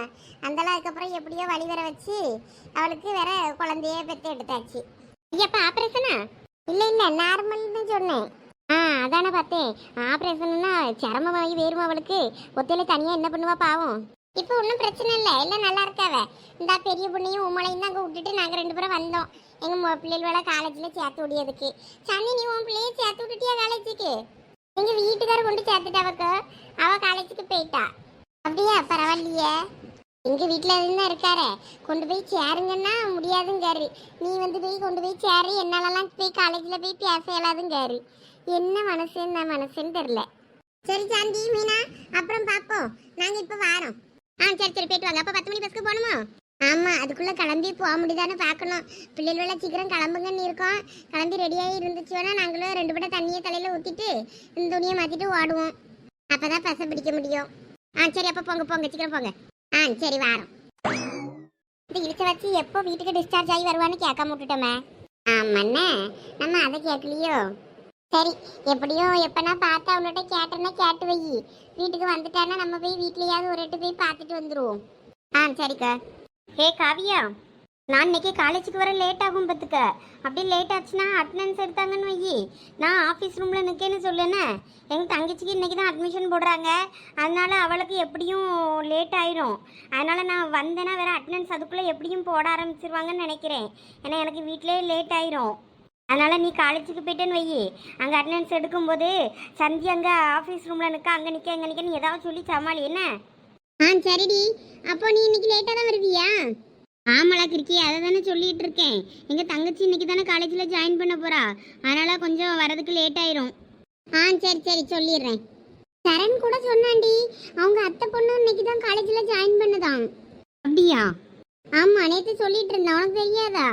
அந்தளவு அதுக்கப்புறம் எப்படியோ வழி வர வச்சு அவளுக்கு வேற குழந்தைய பெற்று எடுத்தாச்சு. ஐயப்பா ஆப்ரேஷனா இல்லை இல்லை நார்மல்னு சொன்னேன். ஆ அதானே பார்த்தேன். ஆப்ரேஷன்னா சிரமமாகி வேறுமா அவளுக்கு. ஒத்தையில தனியாக என்ன பண்ணுவா பாவம்? இப்போ ஒன்றும் பிரச்சனை இல்லை. எல்லாம் நல்லா இருக்காவ. இந்த பெரிய பொண்ணையும் உமலையும் தான் அங்கே விட்டுட்டு நாங்கள் ரெண்டு பேரும் வந்தோம். எங்கள் பிள்ளைகளோட காலேஜில் சேர்த்து விடியதுக்கு. சன்னி நீ உன் பிள்ளையை சேர்த்து விட்டுட்டியா காலேஜுக்கு எங்கள் வீட்டுக்காரர் கொண்டு சேர்த்துட்டாவக்கு அவள் காலேஜுக்கு போயிட்டா. அப்படியா? பரவாயில்லையே. எங்கள் வீட்டில் இருந்தா இருக்காரு. கொண்டு போய் சேருங்கன்னா முடியாதுங்காரு. நீ வந்து போய் கொண்டு போய் சேரு. என்னாலலாம் போய் காலேஜில் போய் பேச இயலாதுங்காரு. என்ன மனசு என்ன மனசுன்னு தெரில சரி சாந்தி மீனா அப்புறம் பார்ப்போம் நாங்கள் இப்போ வாரோம். ஆ சரி சரி போயிட்டு வாங்க. அப்போ பத்து மணி பஸ்க்கு போகணுமா? ஆமாம் அதுக்குள்ளே கிளம்பி போக முடியுதானு பார்க்கணும். பிள்ளைகள சீக்கிரம் கிளம்புங்கன்னு இருக்கோம். கிளம்பி ரெடியாகி இருந்துச்சு வேணா நாங்களும் ரெண்டு படம் தண்ணியை தலையில் ஊற்றிட்டு இந்த துணியை மாற்றிட்டு ஓடுவோம். அப்போ தான் பசை பிடிக்க முடியும். ஆ சரி அப்போ போங்க போங்க சீக்கிரம் போங்க. ஆ சரி வரோம். இந்த இழுச்ச வச்சு எப்போ வீட்டுக்கு டிஸ்சார்ஜ் ஆகி வருவான்னு கேட்காம விட்டுட்டோமே. ஆமாண்ணே நம்ம அதை கேட்கலையோ? சரி எப்படியோ எப்பனா பார்த்து அவள்கிட்ட கேட்டேன்னா கேட்டு வை. வீட்டுக்கு வந்துட்டானா நம்ம போய் வீட்லயாவது ஒரு எட்டு போய் பார்த்துட்டு வந்துருவோம். ஆ சரிக்கா. ஹே காவியா. நான் இன்னைக்கு காலேஜுக்கு வர லேட் ஆகும் பார்த்துக்க. அப்படி லேட் ஆச்சுன்னா அட்டண்டன்ஸ் எடுத்தாங்கன்னு வையி நான் ஆஃபீஸ் ரூமில் நிற்கேன்னு சொல்லுனே. எங்கள் தங்கச்சிக்கு இன்றைக்கி தான் அட்மிஷன் போடுறாங்க. அதனால் அவளுக்கு எப்படியும் லேட் ஆயிரும். அதனால் நான் வந்தேன்னா வேறு அட்டண்டன்ஸ் அதுக்குள்ளே எப்படியும் போட ஆரம்பிச்சிருவாங்கன்னு நினைக்கிறேன். ஏன்னா எனக்கு வீட்டிலே லேட் ஆயிரும். அதனால் நீ காலேஜுக்கு போயிட்டேன்னு வை அங்கே அட்டண்டன்ஸ் எடுக்கும்போது சந்தி அங்கே ஆஃபீஸ் ரூமில் நிற்க அங்கே நிற்க அங்கே நிற்க நீ ஏதாவது சொல்லி சமாளி என்ன? ஆ சரிடி. அப்போ நீ இன்னைக்கு லேட்டாக தான் வருவியா? ஆமாளா கிருக்கி அதை தானே சொல்லிகிட்டு இருக்கேன். எங்கள் தங்கச்சி இன்னைக்கு தானே காலேஜில் ஜாயின் பண்ண போகிறா அதனால் கொஞ்சம் வரதுக்கு லேட் ஆயிரும். ஆ சரி சரி சொல்லிடுறேன். சரண் கூட சொன்னாண்டி அவங்க அத்தை பொண்ணு இன்னைக்கு தான் காலேஜில் ஜாயின் பண்ணுதாம் அப்படியா? ஆமாம் நேற்று சொல்லிட்டு இருந்தா உனக்கு தெரியாதா?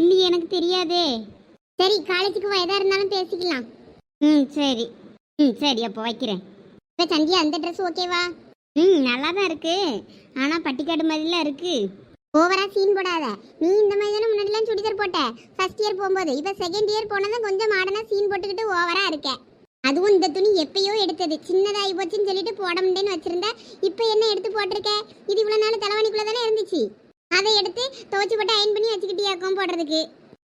இல்லையே எனக்கு தெரியாதே. சரி காலேஜுக்கு வயதா இருந்தாலும் பேசிக்கலாம். ம் சரி. ம் சரி அப்போ வைக்கிறேன். இப்போ சந்தியா அந்த ட்ரெஸ் ஓகேவா ம் நல்லா தான் இருக்கு. ஆனால் பட்டிக்காடு மாதிரிலாம் இருக்கு. ஓவரா சீன் போடாத. நீ இந்த மாதிரி தானே முன்னாடிலாம் சுடிதார் போட்ட? ஃபர்ஸ்ட் இயர் போகும்போது. இப்போ செகண்ட் இயர் போனதும் கொஞ்சம் மாடனா சீன் போட்டுக்கிட்டு ஓவரா இருக்க. அதுவும் இந்த துணி எப்பயோ எடுத்தது. சின்னதாகி போச்சுன்னு சொல்லிட்டு போட முடியேன்னு வச்சிருந்த இப்போ என்ன எடுத்து போட்டிருக்க? இது இவ்வளோ நாள் தலைவணிக்குள்ள தானே இருந்துச்சு. அதை எடுத்து துவச்சி போட்டு அயன் பண்ணி வச்சுக்கிட்டியாக்கும் போடுறதுக்கு?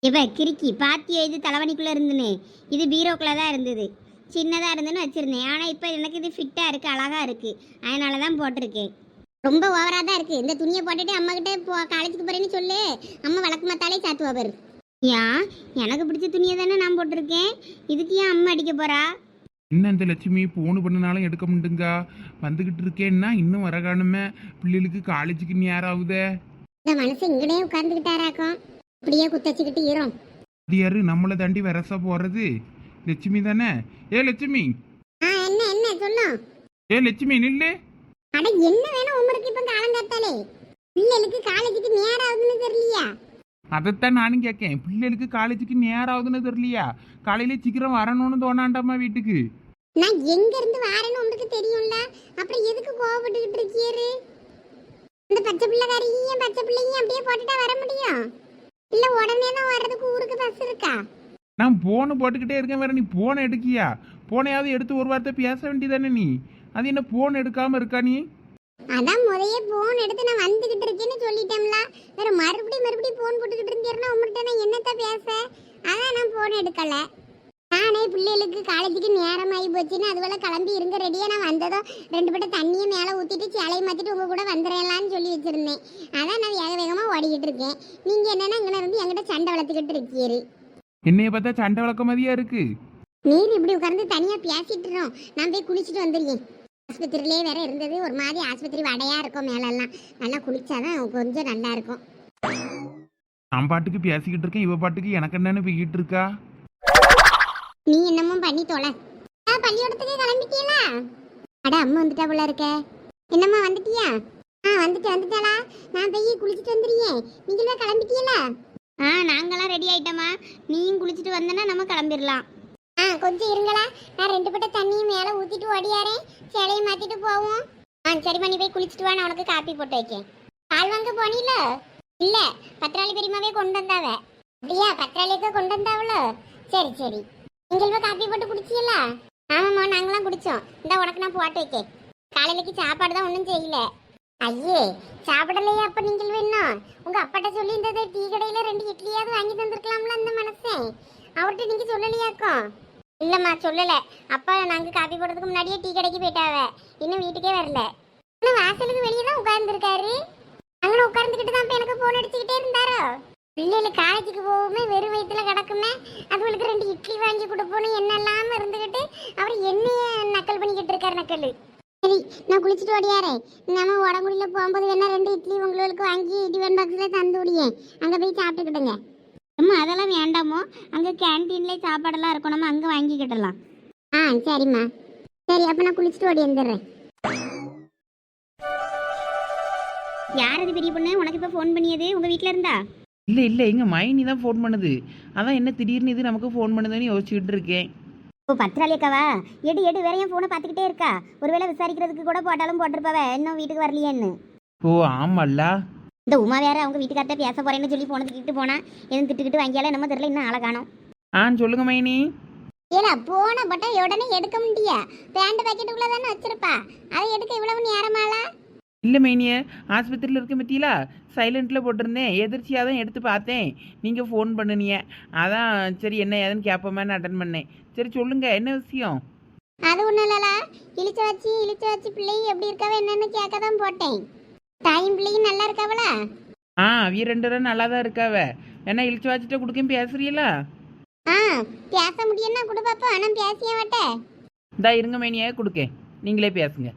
இப்போ கிறுக்கி பாத்தியோ இது தலைவணிக்குள்ளே இருந்துன்னு. இது பீரோக்குள்ளே தான் இருந்தது. சின்னதாக இருந்துன்னு வச்சுருந்தேன். ஆனால் இப்போ எனக்கு இது ஃபிட்டாக இருக்குது அழகாக இருக்குது அதனால தான் போட்டிருக்கேன். ரொம்ப ஓவரா தான் இருக்கு. இந்த துணியை போட்டுட்டு அம்மா கிட்ட போ காலேஜுக்கு போறேன்னு சொல்லு. அம்மா வழக்கு மாத்தாலே சாத்துவா பாரு. ஏன் எனக்கு பிடிச்ச துணியை தானே நான் போட்டிருக்கேன். இதுக்கு ஏன் அம்மா அடிக்க போறா? இன்னும் இந்த லட்சுமி போன் பண்ணனாலும் எடுக்க முடியுங்க வந்துகிட்டு இருக்கேன்னா இன்னும் வர காணுமே. பிள்ளைகளுக்கு காலேஜுக்கு நேரம் ஆகுதே இந்த மனுஷன் இங்கனே உட்கார்ந்துக்கிட்டாராக்கும் இப்படியே குத்தச்சுக்கிட்டு ஈரம் இது யாரு நம்மளை தாண்டி வரசா போறது? லட்சுமி தானே? ஏ லட்சுமி! ஆ என்ன என்ன சொல்லும் ஏ லட்சுமி நில்லு. அட என்ன வேணும் உமருக்கு இப்ப காலம் காத்தாலே பிள்ளைகளுக்கு காலேஜுக்கு நேரம் ஆகுதுன்னு தெரியலையா? அதைத்தான் நானும் கேட்கேன் பிள்ளைகளுக்கு காலேஜுக்கு நேரம் ஆகுதுன்னு தெரியலையா? காலையில சீக்கிரம் வரணும்னு தோணாண்டாமா வீட்டுக்கு? நான் எங்க இருந்து வாரேன்னு உங்களுக்கு தெரியும்ல? அப்புறம் எதுக்கு கோவப்பட்டுக்கிட்டு இருக்கீரு இந்த பச்சை பிள்ளைக்காரியும் பச்சை பிள்ளையும் அப்படியே போட்டுட்டா வர முடியும்? இல்ல உடனே தான் வர்றதுக்கு ஊருக்கு பஸ் இருக்கா? நான் போனை போட்டுக்கிட்டே இருக்கேன் வேற நீ போனை எடுக்கியா? போனையாவது எடுத்து ஒரு வார்த்தை பேச வேண்டியதானே நீ? அது என்ன போன் எடுக்காம இருக்கா நீ? அதான் முறையே போன் எடுத்து நான் வந்துகிட்டு இருக்கேன்னு சொல்லிட்டேன்ல. வேற மறுபடியும் மறுபடியும் போன் போட்டுக்கிட்டு இருந்தேன்னா உங்கள்கிட்ட நான் என்னத்த பேச? அதான் நான் போன் எடுக்கல. நானே பிள்ளைகளுக்கு காலேஜுக்கு நேரம் ஆகி போச்சுன்னு அதுவரை கிளம்பி இருங்க ரெடியா நான் வந்ததும் ரெண்டு பட்ட தண்ணியை மேலே ஊற்றிட்டு சேலையை மாற்றிட்டு உங்க கூட வந்துடலான்னு சொல்லி வச்சிருந்தேன். அதான் நான் வேக வேகமாக ஓடிக்கிட்டு இருக்கேன். நீங்க என்னன்னா இங்கே இருந்து என்கிட்ட சண்டை வளர்த்துக்கிட்டு இருக்கீரு. என்னைய பார்த்தா சண்டை வளர்க்க மாதிரியா இருக்கு? நீர் இப்படி உட்கார்ந்து தனியா பேசிட்டுறோம் நான் போய் குளிச்சுட்டு வந்துருக்கேன். ஆஸ்பத்திரியிலே வேற இருந்தது. ஒரு மாதிரி ஆஸ்பத்திரி வடையா இருக்கும் மேலெல்லாம். நல்லா குளிச்சாதான் கொஞ்சம் நல்லா இருக்கும். நான் பாட்டுக்கு பேசிக்கிட்டு இருக்கேன். இவ பாட்டுக்கு எனக்கு என்னன்னு போய்கிட்டு இருக்கா? நீ என்னமும் பண்ணி தொலை. ஆ, பள்ளிக்கூடத்துக்கு கிளம்பிட்டீங்களா அட அம்மா வந்துட்டா போல இருக்க. என்னம்மா வந்துட்டியா? ஆ வந்துட்டு வந்துட்டாளா? நான் போய் குளிச்சுட்டு வந்துடுறேன் நீங்களே கிளம்பிட்டீங்களா ஆ நாங்களாம் ரெடி ஆயிட்டோமா நீயும் குளிச்சுட்டு வந்தனா நம்ம கிளம்பிடலாம் ஆ கொஞ்சம் இருங்களா. நான் ரெண்டு பட்ட தண்ணியும் மேலே ஊற்றிட்டு ஓடியாரேன் சேலையை மாற்றிட்டு போவோம். ஆ சரிம்மா நீ போய் குளிச்சுட்டு வா நான் உனக்கு காப்பி போட்டு வைக்கேன். பால் வாங்க போனீல? இல்லை பத்திராளி பெரியமாவே கொண்டு வந்தாவ. அப்படியா பத்திராளியக்க கொண்டு வந்தாவளோ? சரி சரி. நீங்கள் காப்பி போட்டு குடிச்சீங்களா ஆமாம்மா நாங்களாம் குடிச்சோம். இந்த உனக்கு நான் போட்டு வைக்க காலையிலக்கு சாப்பாடு தான் ஒன்றும் செய்யல. ஐயே சாப்பிடலையே அப்ப நீங்கள் வேணும் உங்க அப்பாட்ட சொல்லி இந்த டீ கடையில ரெண்டு இட்லியாவது வாங்கி தந்திருக்கலாம்ல அந்த மனசன் அவர்கிட்ட நீங்க சொல்லலையாக்கும்? இல்லம்மா சொல்லல. அப்பா நாங்க காப்பி போடுறதுக்கு முன்னாடியே டீ கடைக்கு போயிட்டாவ. இன்னும் வீட்டுக்கே வரல. இன்னும் வாசலுக்கு வெளியே தான் உட்கார்ந்துருக்காரு. அங்கே உட்கார்ந்துக்கிட்டு தான் இப்போ எனக்கு ஃபோன் அடிச்சுக்கிட்டே இருந்தாரோ? பிள்ளைல காலேஜுக்கு போகுமே வெறும் வயிற்றுல கிடக்குமே அதுகளுக்கு ரெண்டு இட்லி வாங்கி கொடுப்போன்னு என்னெல்லாம் இருந்துக்கிட்டு அவர் என்னைய நக்கல் பண்ணிக்கிட்டு இருக்காரு நக்கல். சரி நான் குளிச்சுட்டு ஓடியாரே. நம்ம உடம்புல போகும்போது வேணா ரெண்டு இட்லி உங்களுக்கு வாங்கி டிஃபன் பாக்ஸில் தந்து விடியேன் அங்கே போய் சாப்பிட்டுக்கிடுங்க. அம்மா அதெல்லாம் வேண்டாமோ அங்கே கேன்டீன்லேயே சாப்பாடெல்லாம் இருக்கும் நம்ம அங்கே வாங்கிக்கிடலாம். ஆ சரிம்மா. சரி அப்போ நான் குளிச்சுட்டு ஓடி வந்துடுறேன். யார் அது பெரிய பொண்ணு? உனக்கு இப்போ ஃபோன் பண்ணியது? உங்கள் வீட்டில் இருந்தா? இல்ல இல்ல எங்க மைனி தான் ஃபோன் பண்ணுது. அதான் என்ன திடீர்னு இது நமக்கு ஃபோன் பண்ணுதுன்னு யோசிச்சுக்கிட்டு இருக்கேன். ஓ பத்திராளி அக்காவா? எடு எடு வேற என் ஃபோனை பார்த்துக்கிட்டே இருக்கா? ஒருவேளை விசாரிக்கிறதுக்கு கூட போட்டாலும் போட்டிருப்பாவ இன்னும் வீட்டுக்கு வரலையேன்னு. ஓ ஆமால்ல. இந்த உமா வேற அவங்க வீட்டுக்கார்ட்ட பேச போறேன்னு சொல்லி போனை திட்டிட்டு போனா எதுவும் திட்டுக்கிட்டு வாங்கியால நம்ம தெரியல இன்னும் ஆளை காணோம். ஆ சொல்லுங்க மைனி. ஏலா போன பட்டா உடனே எடுக்க முடியா? பேண்ட் பாக்கெட்டுக்குள்ள தானே வச்சிருப்பா? அதை எடுக்க இவ்வளவு நேரமாளா இல்லை மைனிய ஆஸ்பத்திரியில் இருக்க பத்தியிலா சைலண்ட்டில் போட்டிருந்தேன். எதிர்ச்சியாக தான் எடுத்து பார்த்தேன். நீங்கள் ஃபோன் பண்ணுனீங்க. அதான் சரி என்ன ஏதுன்னு கேட்போமேன்னு அட்டன் பண்ணேன். சரி சொல்லுங்க என்ன விஷயம்? அது ஒண்ணும் இல்லலா. இழிச்ச வச்சு இழிச்ச வச்சு பிள்ளையும் எப்படி இருக்காவ என்னன்னு கேட்க தான் போட்டேன். தாயும் பிள்ளையும் நல்லா இருக்காவளா? ஆ அவிய ரெண்டு பேரும் நல்லா தான் இருக்காவ. என்ன இழிச்சு வச்சுட்டு கொடுக்க பேசுறீங்களா? ஆ பேச முடியும்னா கொடு பாப்பா ஆனால் பேசிய மாட்டேன் இந்தா இருங்க மைனியே கொடுக்கேன். நீங்களே பேசுங்க.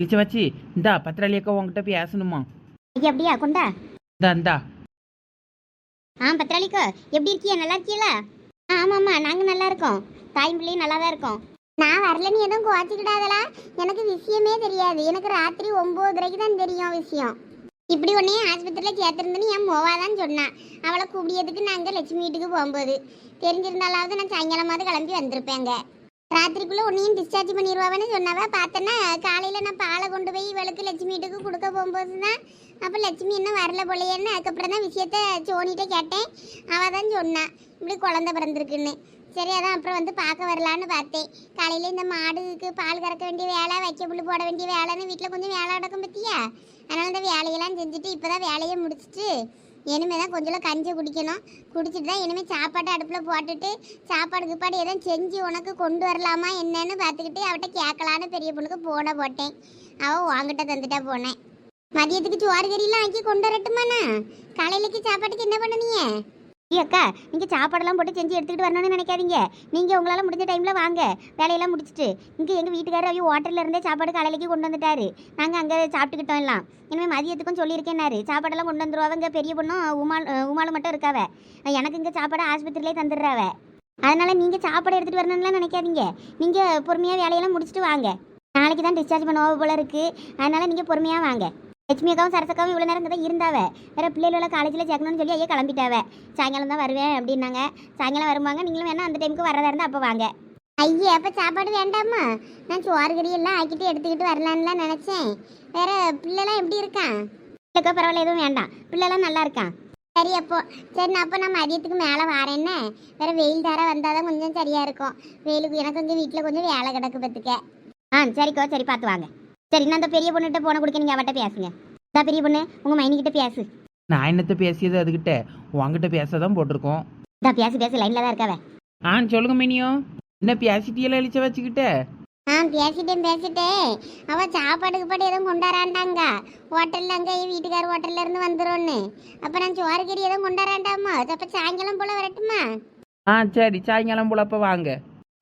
இழிச்சு வச்சு இந்தா பத்திராளி அக்கா உங்ககிட்ட பேசணுமா ஐயா அப்படியா கொண்டா? இந்தா இந்தா. ஆ பத்திராளிக்கோ எப்படி இருக்கியா? நல்லா இருக்கீங்களா ஆ ஆமாம்மா நாங்கள் நல்லா இருக்கோம். தாயும் பிள்ளையும் நல்லா தான் இருக்கோம். நான் வரலன்னு எதுவும் குவாச்சிக்கிடாதலா எனக்கு விஷயமே தெரியாது. எனக்கு ராத்திரி ஒம்போதரைக்கு தான் தெரியும் விஷயம். இப்படி உடனே ஆஸ்பத்திரியில் சேர்த்துருந்தேன்னு என் மோவா தான் சொன்னான் அவளை கூப்பிடியதுக்கு நாங்கள் லட்சுமி வீட்டுக்கு போகும்போது. தெரிஞ்சிருந்தாலாவது நான் சாயங்காலமாவது கிளம்பி வந்திருப்பேங்க. ராத்திரிக்குள்ளே உன்னையும் டிஸ்சார்ஜ் பண்ணிடுவாவேன்னு சொன்னாவ. பார்த்தேன்னா காலையில் நான் பாலை கொண்டு போய் இவளுக்கு லட்சுமி வீட்டுக்கு கொடுக்க போகும்போது தான் அப்போ லட்சுமி இன்னும் வரல போலையேன்னு அதுக்கப்புறம் தான் விஷயத்த சோனிகிட்ட கேட்டேன். அவள் தான் சொன்னான் இப்படி குழந்த பிறந்திருக்குன்னு. சரி அதான் அப்புறம் வந்து பார்க்க வரலான்னு பார்த்தேன். காலையில் இந்த மாடுக்கு பால் கறக்க வேண்டிய வேலை வைக்க புல் போட வேண்டிய வேலைன்னு வீட்டில் கொஞ்சம் வேலை நடக்கும் பற்றியா அதனால் இந்த வேலையெல்லாம் செஞ்சுட்டு இப்போ தான் வேலையை முடிச்சிட்டு இனிமேல் தான் கொஞ்சம் கஞ்சி குடிக்கணும். குடிச்சிட்டு தான் இனிமேல் சாப்பாடு அடுப்பில் போட்டுட்டு சாப்பாடு கிப்பாடு எதுவும் செஞ்சு உனக்கு கொண்டு வரலாமா என்னன்னு பார்த்துக்கிட்டு அவட்ட கேட்கலான்னு பெரிய பொண்ணுக்கு போட போட்டேன். அவள் வாங்கிட்ட தந்துட்டா போனேன். மதியத்துக்கு சோறு கறியெல்லாம் ஆக்கி கொண்டு வரட்டுமாண்ணா? காலையிலக்கு சாப்பாட்டுக்கு என்ன பண்ணுனீங்க அக்கா நீங்கள் சாப்பாடெல்லாம் போட்டு செஞ்சு எடுத்துக்கிட்டு வரணும்னு நினைக்காதீங்க. நீங்கள் உங்களால் முடிஞ்ச டைமில் வாங்க. வேலையெல்லாம் முடிச்சிட்டு. இங்கே எங்கள் வீட்டுக்காரர் அவங்க ஹோட்டலில் இருந்தே சாப்பாடு காலையிலேக்கு கொண்டு வந்துட்டாரு. நாங்கள் அங்கே சாப்பிட்டுக்கிட்டோம் எல்லாம். இனிமேல் மதியத்துக்கும் சொல்லியிருக்கேன்னாரு. சாப்பாடெல்லாம் கொண்டு வந்துருவாங்க இங்கே பெரிய பொண்ணும் உமால் உமாலும் மட்டும் இருக்காவ. எனக்கு இங்கே சாப்பாடு ஆஸ்பத்திரியிலே தந்துடுறாவ. அதனால் நீங்கள் சாப்பாடு எடுத்துகிட்டு வரணும்லாம் நினைக்காதீங்க. நீங்கள் பொறுமையாக வேலையெல்லாம் முடிச்சுட்டு வாங்க. நாளைக்கு தான் டிஸ்சார்ஜ் பண்ணுவோம் போல இருக்குது அதனால் நீங்கள் பொறுமையாக வாங்க. லட்சுமி அக்காவும் சரசக்காவும் இவ்வளோ நேரம் தான் இருந்தாவ. வேற பிள்ளைகள காலேஜில் சேர்க்கணும்னு சொல்லி ஐயா கிளம்பிட்டாவ. சாயங்காலம் தான் வருவேன் அப்படின்னாங்க. சாயங்காலம் வருவாங்க. நீங்களும் வேணா அந்த டைமுக்கு வரதா இருந்தால் அப்போ வாங்க. ஐயா அப்ப சாப்பாடு வேண்டாமா? நான் சோறு கறி எல்லாம் ஆக்கிட்டு எடுத்துக்கிட்டு வரலான்லாம் நினைச்சேன். வேற பிள்ளைலாம் எப்படி இருக்கான் இல்லைக்கா பரவாயில்ல எதுவும் வேண்டாம். பிள்ளைலாம் நல்லா இருக்கான் சரி அப்போ சரி நான் அப்போ நான் மதியத்துக்கு மேலே வரேன்னு. வேற வெயில் தர வந்தாதான் கொஞ்சம் சரியா இருக்கும். வெயிலுக்கு எனக்கு கொஞ்சம் வீட்டில் கொஞ்சம் வேலை கிடக்கு பத்துக்க. ஆ சரிக்கோ சரி பார்த்து வாங்க. சரி நான் அந்த பெரிய பொண்ணுகிட்ட போன கொடுக்க நீங்கள் அவட்ட பேசுங்க. இந்த பெரிய பொண்ணு உங்கள் மைனிக்கிட்ட பேசு. நான் என்னத்த பேசியது அதுக்கிட்ட உங்ககிட்ட பேச தான் போட்டிருக்கோம். இந்த பேசு பேசு லைனில் தான் இருக்காவ. ஆ சொல்லுங்க மினியோ. என்ன பேசிட்டியெல்லாம் எழுச்ச வச்சுக்கிட்ட? ஆ பேசிட்டேன் பேசிட்டேன். அவ சாப்பாடுக்கு பாட்டு எதுவும் கொண்டாடாண்டாங்க ஹோட்டல்ல அங்கே வீட்டுக்கார ஹோட்டல்ல இருந்து வந்துரும்னு. அப்ப நான் சோறு கறி எதுவும் கொண்டாடாண்டாமா அப்ப சாயங்காலம் போல வரட்டுமா? ஆ சரி சாயங்காலம் போல அப்போ வாங்க.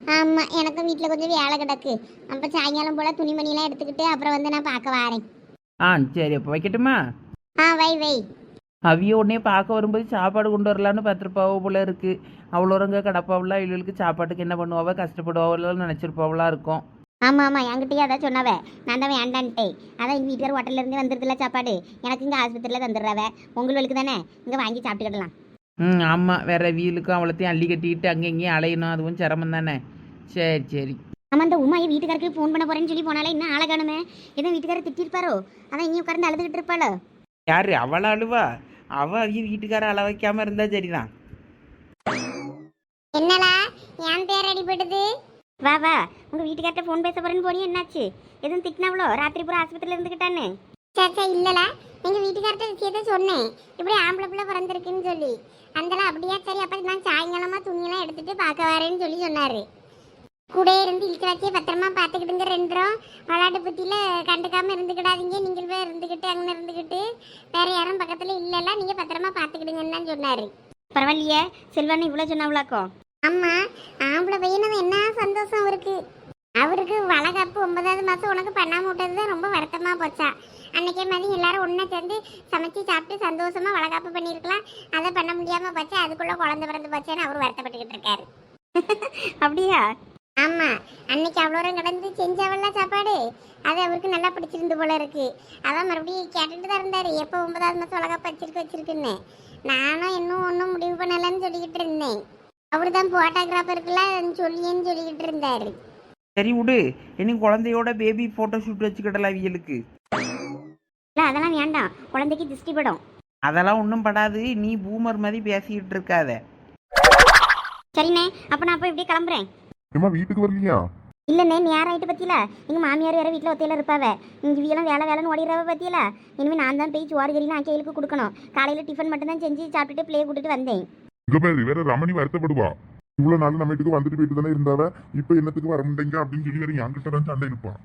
ஆமா எனக்கும் வீட்டில் கொஞ்சம் வேலை கிடக்கு. அப்ப சாயங்காலம் போல துணிமணிலாம் எடுத்துக்கிட்டு அப்புறம் வந்து நான் பார்க்க வரேன். ஆ சரி அப்போ வைக்கட்டுமா? ஆ வை வை. அவிய உடனே பார்க்க வரும்போது சாப்பாடு கொண்டு வரலான்னு பார்த்துருப்பாவோ போல இருக்கு. அவ்வளோரங்க கிடப்பாவெல்லாம் இவளுக்கு சாப்பாட்டுக்கு என்ன பண்ணுவாவோ கஷ்டப்படுவாவெல்லாம் நினச்சிருப்பாவெல்லாம் இருக்கும். ஆமாம் ஆமாம் என்கிட்டயே அதான் சொன்னவ. நான் தான் வேண்டான்ட்டே அதான் எங்கள் வீட்டுக்கார ஹோட்டல்ல இருந்து வந்துருதுல சாப்பாடு. எனக்கு இங்கே ஆஸ்பத்திரியில் தந்துடுறாவ. உங்களுக்கு தானே? இங்கே வாங்கி சாப்பிட்டுக்கிடலாம். ம் ஆமாம் வேற வீலுக்கும் அவ்வளோத்தையும் அள்ளி கட்டிக்கிட்டு அங்கே இங்கேயும் அலையணும். அதுவும் சிரமம் தானே. சரி சரி. ஆமாம் இந்த உமா என் வீட்டுக்காரருக்கு ஃபோன் பண்ண போறேன்னு சொல்லி போனாலே இன்னும் ஆளை காணுமே? எதுவும் வீட்டுக்காரர் திட்டிருப்பாரோ? அதான் இங்கே உட்கார்ந்து அழுதுகிட்டு இருப்பாளோ? யாரு? அவள அழுவா? அவ அவிய வீட்டுக்கார அள வைக்காம இருந்தா சரிதான். என்னலா என் பேர் அடிபடுது வா வா. உங்கள் வீட்டுக்கார்ட்ட ஃபோன் பேச போறேன்னு போனியே என்னாச்சு? எதுவும் திட்டினாவளோ? ராத்திரி பூரா ஆஸ்பத்திரியில் இருந்துக்கிட்டான்னு சச்சா இல்லல எங்க வீட்டுக்கார்ட்ட விஷயத்த சொன்னேன். இப்படி ஆம்பளை பிள்ளை பிறந்திருக்குன்னு சொல்லி. அந்தலாம் அப்படியா? சரி அப்ப நான் சாயங்காலமா துணியெல்லாம் எடுத்துட்டு பார்க்க வரேன்னு சொல்லி சொன்னாரு. கூட இருந்து இழுத்து வச்சே பத்திரமா பார்த்துக்கிட்டுங்க ரெண்டும் விளாட்டு புத்தியில கண்டுக்காம இருந்துக்கிடாதீங்க. நீங்கள் போய் இருந்துக்கிட்டு அங்கே இருந்துக்கிட்டு. வேற யாரும் பக்கத்துல இல்லைல்ல. நீங்க பத்திரமா பார்த்துக்கிடுங்கன்னு தான் சொன்னாரு. பரவாயில்லையே. செல்வானு இவ்வளோ சொன்னாவளாக்கோ? ஆமா ஆம்பளை பையனும் என்ன சந்தோஷம் அவருக்கு? அவருக்கு வளகாப்பு ஒன்பதாவது மாதம் உனக்கு பண்ணாம விட்டது தான் ரொம்ப வருத்தமாக போச்சா? அன்றைக்கே மாதிரி எல்லாரும் ஒன்றை சேர்ந்து சமைச்சு சாப்பிட்டு சந்தோஷமா வளகாப்பு பண்ணியிருக்கலாம். அதை பண்ண முடியாமல் போச்சு அதுக்குள்ளே குழந்தை பிறந்து போச்சேன்னு அவர் வருத்தப்பட்டுக்கிட்டு இருக்காரு. அப்படியா? ஆமாம் அன்னைக்கு அவ்வளோ கடந்து செஞ்சவல்ல சாப்பாடு. அது அவருக்கு நல்லா பிடிச்சிருந்து போல இருக்கு. அதான் மறுபடியும் கேட்டுட்டு தான் இருந்தார். எப்போ ஒன்பதாவது மாதம் வளகாப்பு வச்சிருக்கு வச்சிருக்குன்னு. நானும் இன்னும் ஒன்றும் முடிவு பண்ணலைன்னு சொல்லிக்கிட்டு இருந்தேன். அவர் தான் ஃபோட்டோகிராஃபருக்குலாம் சொல்லியேன்னு சொல்லிக்கிட்டு இருந்தார். சரி விடு. இனி குழந்தையோட பேபி ஃபோட்டோ ஷூட் வச்சுக்கிடலாம் அவியலுக்கு இல்லை அதெல்லாம் வேண்டாம். குழந்தைக்கு திருஷ்டி படும். அதெல்லாம் ஒன்றும் படாது. நீ பூமர் மாதிரி பேசிக்கிட்டு இருக்காத. சரிண்ணே அப்போ நான் போய் இப்படியே கிளம்புறேன். ஏமா வீட்டுக்கு வரலையா? இல்லைண்ணே நேரம் ஆயிட்டு பத்தியில? எங்கள் மாமியார் வேற வீட்டில் ஒத்தையில இருப்பாவ. இங்கே வீலாம் வேலை வேலைன்னு ஓடிடுறவ பத்தியில? இனிமேல் நான் தான் போய் சோறு கறிலாம் ஆக்கியலுக்கு கொடுக்கணும். காலையில் டிஃபன் மட்டும் தான் செஞ்சு சாப்பிட்டுட்டு பிள்ளைய கூட்டிட்டு வந்தேன். இங்க வேற ரமணி வருத்தப்படுவா. இவ்வளவு நாள் நம்ம வீட்டுக்கு வந்துட்டு போயிட்டு தானே இருந்தாவ? இப்ப என்னத்துக்கு வர முடியுங்க அப்படின்னு சொல்லி வேற என்கிட்ட தான் சண்டை இருப்பான்.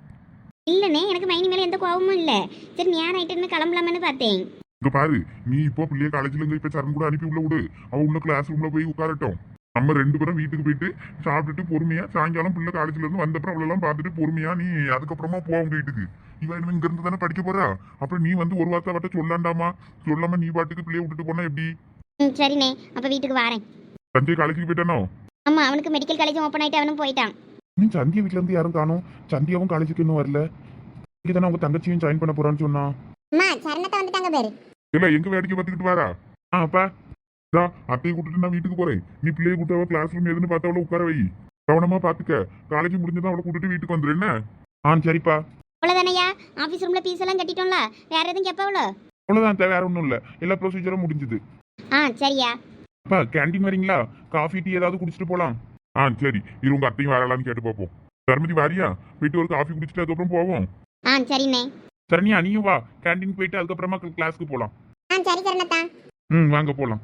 இல்லைண்ணே எனக்கு மைனி மேலே எந்த கோவமும் இல்லை. சரி நேரம் ஆயிட்டுன்னு கிளம்பலாமன்னு பார்த்தேன். இங்க பாரு நீ இப்போ பிள்ளைய காலேஜ்ல இருந்து இப்ப சரண் கூட அனுப்பி உள்ள விடு. அவ உள்ள கிளாஸ் ரூம்ல போய் உட்காரட்டும். நம்ம ரெண்டு பேரும் வீட்டுக்கு போயிட்டு சாப்பிட்டுட்டு பொறுமையா சாயங்காலம் பிள்ளை காலேஜ்ல இருந்து வந்தப்பறம் அவளெல்லாம் பார்த்துட்டு பொறுமையா நீ அதுக்கப்புறமா போ அவங்க வீட்டுக்கு. இவ என்ன இங்க இருந்து தானே படிக்க போறா? அப்புறம் நீ வந்து ஒரு வார்த்தை வட்ட சொல்லாண்டாமா? சொல்லாம நீ பாட்டுக்கு பிள்ளைய விட்டுட்டு போனா எப்படி? சரிண்ணே. அப்போ வீட்டுக்கு வரேன். சஞ்சய் காலேஜுக்கு போயிட்டானோ? ஆமாம் அவனுக்கு மெடிக்கல் காலேஜ் ஓப்பன் ஆகிட்டு அவனும் போயிட்டான். நீ சந்தியா வீட்ல இருந்து யாரும் காணும். சந்தியாவும் காலேஜுக்கு இன்னும் வரல. இங்க தானே உங்க தங்கச்சியும் ஜாயின் பண்ண போறான்னு சொன்னா. அம்மா சரணத்தை வந்துட்டாங்க பேரு. இல்ல எங்க வேடிக்கை பார்த்துக்கிட்டு வாரா ஆ அப்பா. இதா, அத்தையை கூட்டிட்டு நான் வீட்டுக்கு போறேன். நீ பிள்ளைய கூட்டு அவ கிளாஸ் ரூம் எதுன்னு பார்த்து அவளை உட்கார வை. கவனமா பாத்துக்க காலேஜ் முடிஞ்சதான் அவளை கூட்டிட்டு வீட்டுக்கு வந்துரு என்ன? ஆ சரிப்பா. அவ்வளோதானையா ஆஃபீஸ் ரூமில் ஃபீஸ் எல்லாம் கட்டிட்டோம்ல. வேற எதுவும் கேட்பாவளோ? அவ்வளவுதான் தேவை வேற ஒன்றும் இல்ல. எல்லா ப்ரொசீஜரும் முடிஞ்சது. ஆ சரியா அப்பா கேண்டீன் வரீங்களா? காஃபி டீ ஏதாவது குடிச்சிட்டு போலாம். ஆ சரி. இரு உங்க அத்தையும் வரலான்னு கேட்டு பார்ப்போம். தர்மதி வாரியா? போயிட்டு ஒரு காஃபி குடிச்சிட்டு அதுக்கப்புறம் போவோம். ஆ சரிண்ணே. சரணியா நீயும் வா. கேண்டீன் போயிட்டு அதுக்கப்புறமா கிளாஸ்க்கு போலாம். ஆ சரி சரணத்தா ம் வாங்க போலாம்.